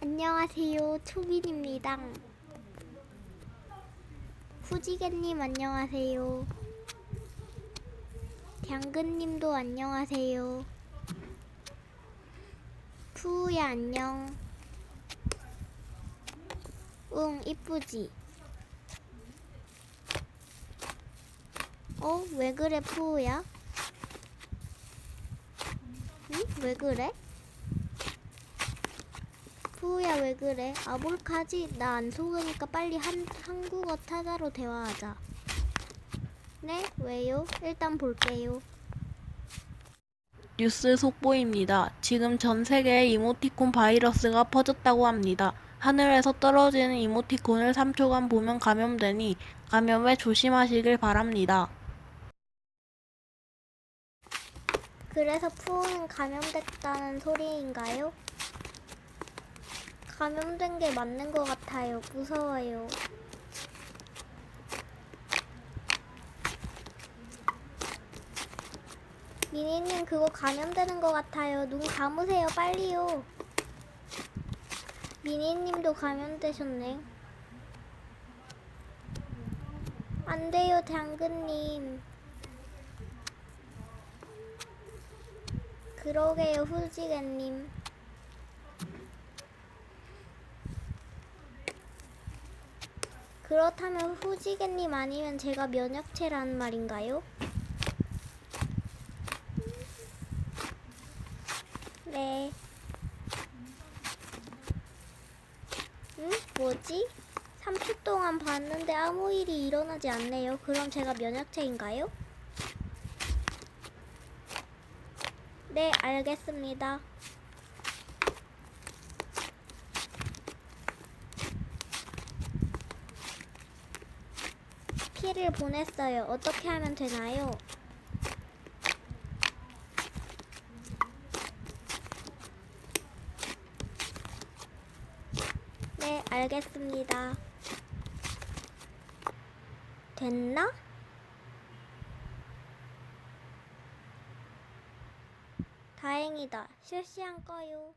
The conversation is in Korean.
안녕하세요. 초빈입니다. 후지개님 안녕하세요. 당근님도 안녕하세요. 푸우야 안녕. 응 이쁘지. 어 왜 그래 푸우야? 응? 왜 그래? 푸우야 왜 그래? 아볼카지 나 안 속으니까 빨리 한, 한국어 타자로 대화하자. 네? 왜요? 일단 볼게요. 뉴스 속보입니다. 지금 전 세계에 이모티콘 바이러스가 퍼졌다고 합니다. 하늘에서 떨어지는 이모티콘을 3초간 보면 감염되니 감염에 조심하시길 바랍니다. 그래서 푸우는 감염됐다는 소리인가요? 감염된 게 맞는 것 같아요. 무서워요. 미니님 그거 감염되는 것 같아요. 눈 감으세요. 빨리요. 미니님도 감염되셨네. 안 돼요, 당근님. 그러게요, 후지개님. 그렇다면 후지개님 아니면 제가 면역체라는 말인가요? 네. 응? 뭐지? 3초 동안 봤는데 아무 일이 일어나지 않네요. 그럼 제가 면역체인가요? 네, 알겠습니다. 피를 보냈어요. 어떻게 하면 되나요? 네, 알겠습니다. 됐나? 다행이다. 실시한 거요.